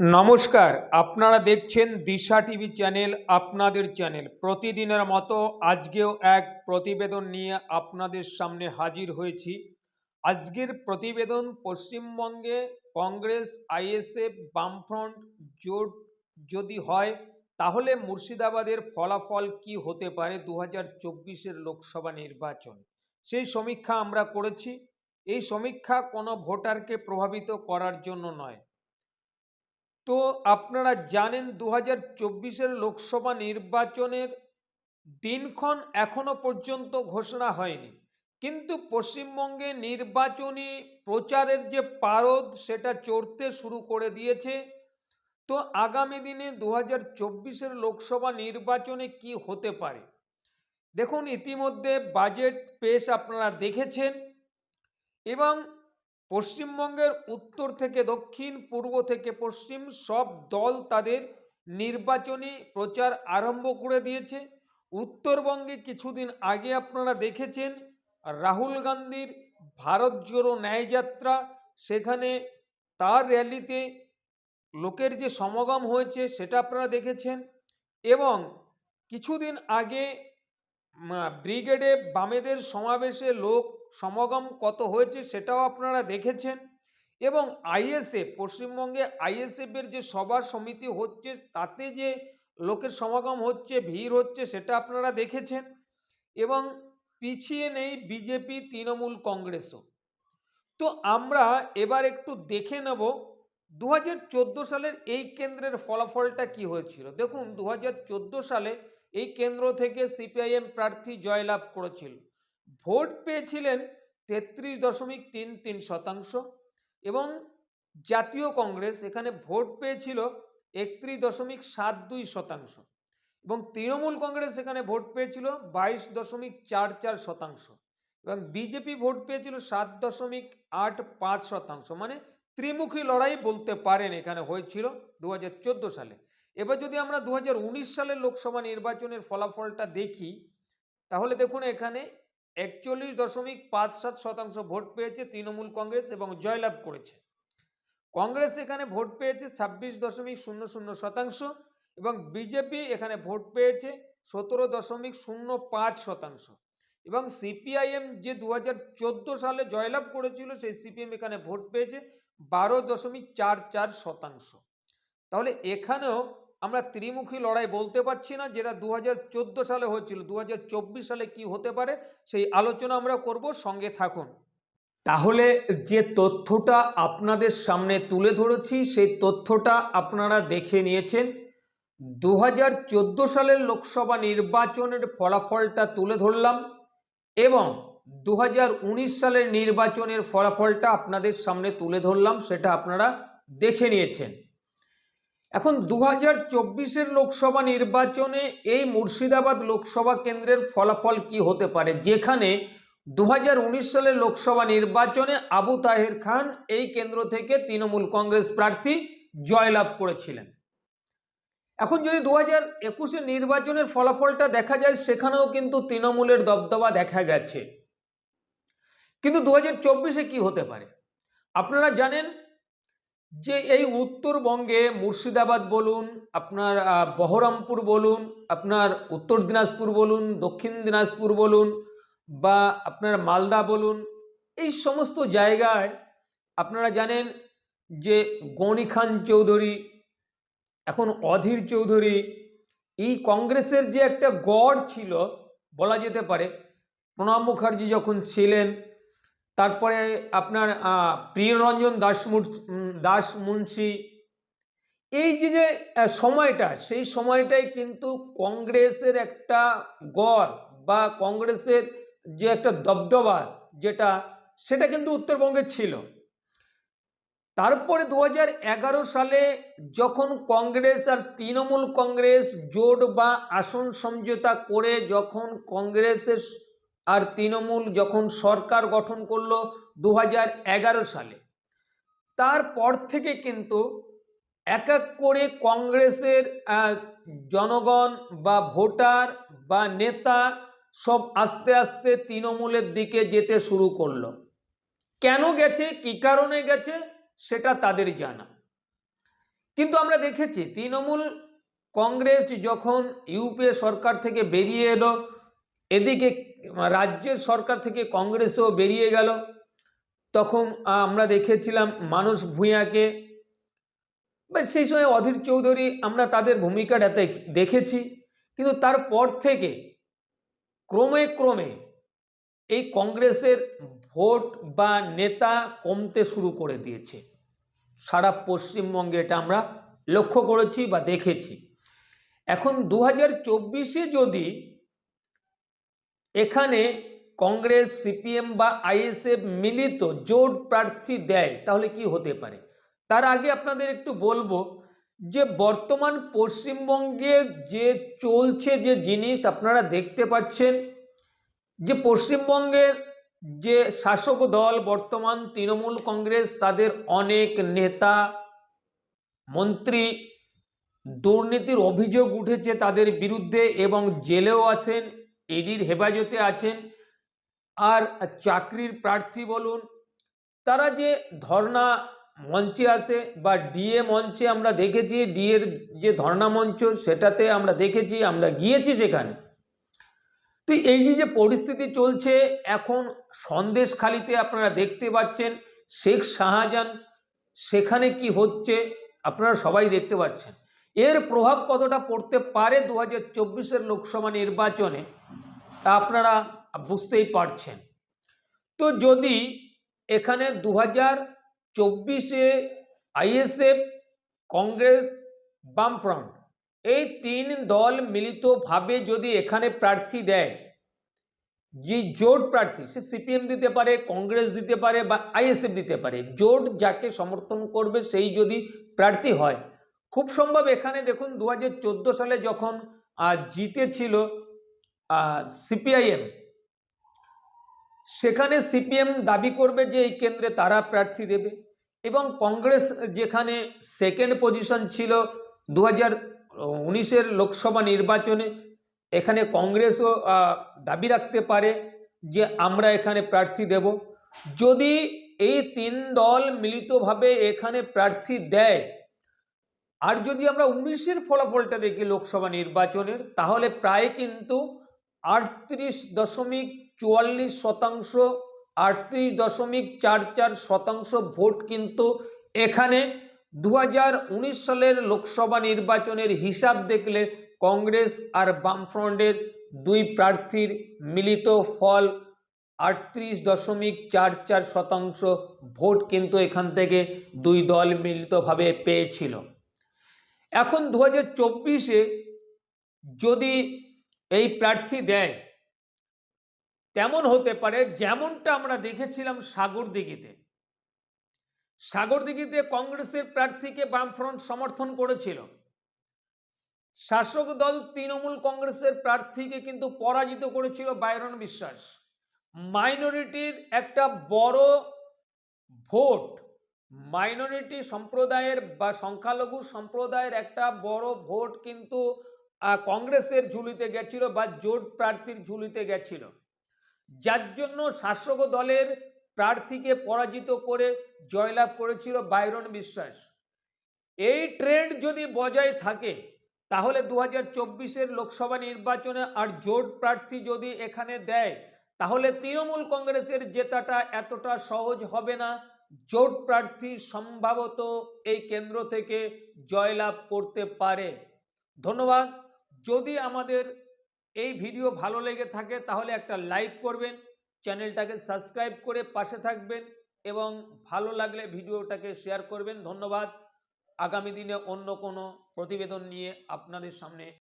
নমস্কার, আপনারা দেখছেন দিশা টিভি চ্যানেল, আপনাদের চ্যানেল। প্রতিদিনের মতো আজকেও এক প্রতিবেদন নিয়ে আপনাদের সামনে হাজির হয়েছি। আজকের প্রতিবেদন পশ্চিমবঙ্গে কংগ্রেস, আইএসএফ, বামফ্রন্ট জোট যদি হয়, তাহলে মুর্শিদাবাদের ফলাফল কি হতে পারে দু হাজার লোকসভা নির্বাচন? সেই সমীক্ষা আমরা করেছি। এই সমীক্ষা কোনো ভোটারকে প্রভাবিত করার জন্য নয়। তো আপনারা জানেন দু হাজার চব্বিশের লোকসভা নির্বাচনের দিনক্ষণ এখনও পর্যন্ত ঘোষণা হয়নি। কিন্তু পশ্চিমবঙ্গে নির্বাচনী প্রচারের যে পারদ, সেটা চড়তে শুরু করে দিয়েছে। তো আগামী দিনে দু হাজার চব্বিশের লোকসভা নির্বাচনে কি হতে পারে? দেখুন, ইতিমধ্যে বাজেট পেশ আপনারা দেখেছেন এবং পশ্চিমবঙ্গের উত্তর থেকে দক্ষিণ, পূর্ব থেকে পশ্চিম সব দল তাদের নির্বাচনী প্রচার আরম্ভ করে দিয়েছে। উত্তরবঙ্গে কিছুদিন আগে আপনারা দেখেছেন রাহুল গান্ধীর ভারত জোড়ো ন্যায়যাত্রা সেখানে তার র্যালিতে লোকের যে সমাগম হয়েছে সেটা আপনারা দেখেছেন এবং কিছুদিন আগে ব্রিগেডে বামেদের সমাবেশে লোক সমাগম কত হয়েছে সেটাও আপনারা দেখেছেন। এবং আইএসএফ, পশ্চিমবঙ্গে আইএসএফ এর যে সভা সমিতি হচ্ছে, তাতে যে লোকের সমাগম হচ্ছে, ভিড় হচ্ছে, সেটা আপনারা দেখেছেন। এবং পিছিয়ে নেই বিজেপি, তৃণমূল কংগ্রেসও। তো আমরা এবার একটু দেখে নেব দু হাজার চোদ্দ সালের এই কেন্দ্রের ফলাফলটা কি হয়েছিল? দেখুন দু হাজার চোদ্দ সালে এই কেন্দ্র থেকে সিপিআইএম প্রার্থী জয়লাভ করেছিল। ভোট পেয়েছিলেন তেত্রিশ দশমিক তিন তিন শতাংশ এবং জাতীয় কংগ্রেস এখানে ভোট পেয়েছিল একত্রিশ দশমিক সাত দুই শতাংশ এবং তৃণমূল কংগ্রেস এখানে ভোট পেয়েছিল বাইশ দশমিক চার চার শতাংশ এবং বিজেপি ভোট পেয়েছিল সাত দশমিক আট পাঁচ শতাংশ। মানে ত্রিমুখী লড়াই বলতে পারেন এখানে হয়েছিল দু হাজার চোদ্দ সালে। এবার যদি আমরা দু হাজার উনিশ সালের লোকসভা নির্বাচনের ফলাফলটা দেখি, তাহলে দেখুন এখানে একচল্লিশ দশমিক পাঁচ সাত শতাংশ ভোট পেয়েছে তৃণমূল কংগ্রেস এবং জয়লাভ করেছে। কংগ্রেস এখানে ভোট পেয়েছে ছাব্বিশ দশমিক শূন্য শূন্য শতাংশ এবং বিজেপি এখানে ভোট পেয়েছে সতেরো দশমিক শূন্য পাঁচ শতাংশ এবং সিপিআইএম যে দু হাজার চোদ্দ সালে জয়লাভ করেছিল সেই সিপিএম এখানে ভোট পেয়েছে বারো দশমিক চার চার শতাংশ। তাহলে এখানেও আমরা ত্রিমুখী লড়াই বলতে পারছি না যেটা দু হাজার চোদ্দ সালে হয়েছিল। দু হাজার চব্বিশ সালে কি হতে পারে সেই আলোচনা আমরা করব, সঙ্গে থাকুন। তাহলে যে তথ্যটা আপনাদের সামনে তুলে ধরেছি, সেই তথ্যটা আপনারা দেখে নিয়েছেন। দু হাজার চোদ্দ সালের লোকসভা নির্বাচনের ফলাফলটা তুলে ধরলাম এবং দু হাজার উনিশ সালের নির্বাচনের ফলাফলটা আপনাদের সামনে তুলে ধরলাম, সেটা আপনারা দেখে নিয়েছেন। এখন দু হাজার চব্বিশের লোকসভা নির্বাচনে এই মুর্শিদাবাদ লোকসভা কেন্দ্রের ফলাফল কি হতে পারে? যেখানে দু হাজার উনিশ সালের লোকসভা নির্বাচনে আবু তাহের খান এই কেন্দ্র থেকে তৃণমূল কংগ্রেস প্রার্থী জয়লাভ করেছিলেন। এখন যদি দু হাজার একুশের নির্বাচনের ফলাফলটা দেখা যায়, সেখানেও কিন্তু তৃণমূলের দবদবা দেখা গেছে। কিন্তু দু হাজার চব্বিশে কি হতে পারে? আপনারা জানেন যে এই উত্তরবঙ্গে মুর্শিদাবাদ বলুন, আপনার বহরমপুর বলুন, আপনার উত্তর দিনাজপুর বলুন, দক্ষিণ দিনাজপুর বলুন, বা আপনার মালদা বলুন, এই সমস্ত জায়গায় আপনারা জানেন যে গনি খান চৌধুরী, এখন অধীর চৌধুরী, এই কংগ্রেসের যে একটা গড় ছিল, বলা যেতে পারে, প্রণব মুখার্জি যখন ছিলেন তারপরে আপনার প্রিয়রঞ্জন দাস মুর- দাস মুন্সি। এই যে যে সময়টা, সেই সময়টাই কিন্তু কংগ্রেসের একটা গড় বা কংগ্রেসের যে একটা দবদবা যেটা, সেটা কিন্তু উত্তরবঙ্গে ছিল। তারপরে দু হাজার এগারো সালে যখন কংগ্রেস আর তৃণমূল কংগ্রেস জোট বা আসন সমঝোতা করে, যখন কংগ্রেসের আর তৃণমূল যখন সরকার গঠন করল দু সালে, তারপর থেকে কিন্তু এক এক করে কংগ্রেসের জনগণ বা ভোটার বা নেতা সব আস্তে আস্তে তৃণমূলের দিকে যেতে শুরু করল। কেন গেছে, কি কারণে গেছে, সেটা তাদের জানা। কিন্তু আমরা দেখেছি, তৃণমূল কংগ্রেস যখন ইউপিএ সরকার থেকে বেরিয়ে এলো, এদিকে রাজ্যের সরকার থেকে কংগ্রেসও বেরিয়ে গেল। তখন আমরা দেখেছিলাম মানুষ ভূঁইয়াকে। বা সেই সময় অধীর চৌধুরী আমরা তাদের ভূমিকাটা দেখ- দেখেছি। কিন্তু তারপর থেকে ক্রমে ক্রমে এই কংগ্রেসের ভোট বা নেতা কমতে শুরু করে দিয়েছে। সারা পশ্চিমবঙ্গে এটা আমরা লক্ষ্য করেছি বা দেখেছি। এখন দু হাজার যদি এখানে কংগ্রেস, সিপিএম বা আইএসএফ মিলিত জোট প্রার্থী দেয়, তাহলে কি হতে পারে? তার আগে আপনাদের একটু বলব যে বর্তমান পশ্চিমবঙ্গের যে চলছে যে জিনিস, আপনারা দেখতে পাচ্ছেন যে পশ্চিমবঙ্গের যে শাসক দল, বর্তমান তৃণমূল কংগ্রেস, তাদের অনেক নেতা, মন্ত্রী দুর্নীতির অভিযোগ উঠেছে তাদের বিরুদ্ধে এবং জেলেও আছেন ইডির হেফাজতে আছেন। আর চাকরির প্রার্থী বলুন, তারা যে ধর্ণা মঞ্চে আসে বা ডিএ মঞ্চে আমরা দেখেছি ডিএর যে ধর্ণা মঞ্চ, সেটাতে আমরা দেখেছি, আমরা গিয়েছি সেখানে। তো এই যে পরিস্থিতি চলছে, এখন সন্দেশখালিতে আপনারা দেখতে পাচ্ছেন, শেখ শাহজাহান সেখানে কি হচ্ছে, আপনারা সবাই দেখতে পাচ্ছেন। এর প্রভাব কতটা পড়তে পারে দু হাজার লোকসভা নির্বাচনে, তা আপনারা বুঝতেই পারছেন। তো যদি এখানে দু হাজার চব্বিশে আইএসএফ, কংগ্রেস, বামফ্রন্ট এই তিন দল মিলিতভাবে যদি এখানে প্রার্থী দেয়, যে জোট প্রার্থী, সে সিপিএম দিতে পারে, কংগ্রেস দিতে পারে বা আইএসএফ দিতে পারে, জোট যাকে সমর্থন করবে সেই যদি প্রার্থী হয় খুব সম্ভব এখানে দেখুন দু হাজার চোদ্দ সালে যখন জিতেছিল সিপিআইএম। সেখানে সিপিএম দাবি করবে যে এই কেন্দ্রে তারা প্রার্থী দেবে এবং কংগ্রেস যেখানে সেকেন্ড পজিশন ছিল দু হাজার উনিশের লোকসভা নির্বাচনে, এখানে কংগ্রেসও দাবি রাখতে পারে যে আমরা এখানে প্রার্থী দেব। যদি এই তিন দল মিলিতভাবে এখানে প্রার্থী দেয় আর যদি আমরা উনিশের ফলাফলটা দেখি লোকসভা নির্বাচনের, তাহলে প্রায় কিন্তু আটত্রিশ দশমিক চুয়াল্লিশ শতাংশ, আটত্রিশ দশমিক চার চার শতাংশ ভোট কিন্তু এখানে দু সালের লোকসভা নির্বাচনের হিসাব দেখলে কংগ্রেস আর বামফ্রন্টের দুই প্রার্থীর মিলিত ফল আটত্রিশ দশমিক চার চার শতাংশ ভোট কিন্তু এখান থেকে দুই দল মিলিতভাবে পেয়েছিল। এখন দু হাজার চব্বিশে যদি এই প্রার্থী দেয়, তেমন হতে পারে যেমনটা আমরা দেখেছিলাম সাগরদিঘিতে সাগরদিঘিতে কংগ্রেসের প্রার্থীকে বামফ্রন্ট সমর্থন করেছিল। শাসক দল তৃণমূল কংগ্রেসের প্রার্থীকে কিন্তু পরাজিত করেছিল বাইরন বিশ্বাস। মাইনরিটির একটা বড় ভোট মাইনরিটি সম্প্রদায়ের বা সংখ্যালঘু সম্প্রদায়ের একটা বড় ভোট কিন্তু কংগ্রেসের ঝুলিতে গেছিল বা জোট প্রার্থীর ঝুলিতে গেছিল। যার জন্য শাসক দলের প্রার্থীকে পরাজিত করে জয়লাভ করেছিল বাইরন বিশ্বাস। এই ট্রেন্ড যদি বজায় থাকে, তাহলে দু হাজার লোকসভা নির্বাচনে আর জোট প্রার্থী যদি এখানে দেয়, তাহলে তৃণমূল কংগ্রেসের জেতাটা এতটা সহজ হবে না। জোট প্রার্থী সম্ভবত এই কেন্দ্র থেকে জয়লাভ করতে পারে। ধন্যবাদ। যদি আমাদের এই ভিডিও ভালো লেগে থাকে, তাহলে একটা লাইক করবেন, চ্যানেলটাকে সাবস্ক্রাইব করে পাশে থাকবেন এবং ভালো লাগলে ভিডিওটাকে শেয়ার করবেন। ধন্যবাদ। আগামী দিনে অন্য কোনো প্রতিবেদন নিয়ে আপনাদের সামনে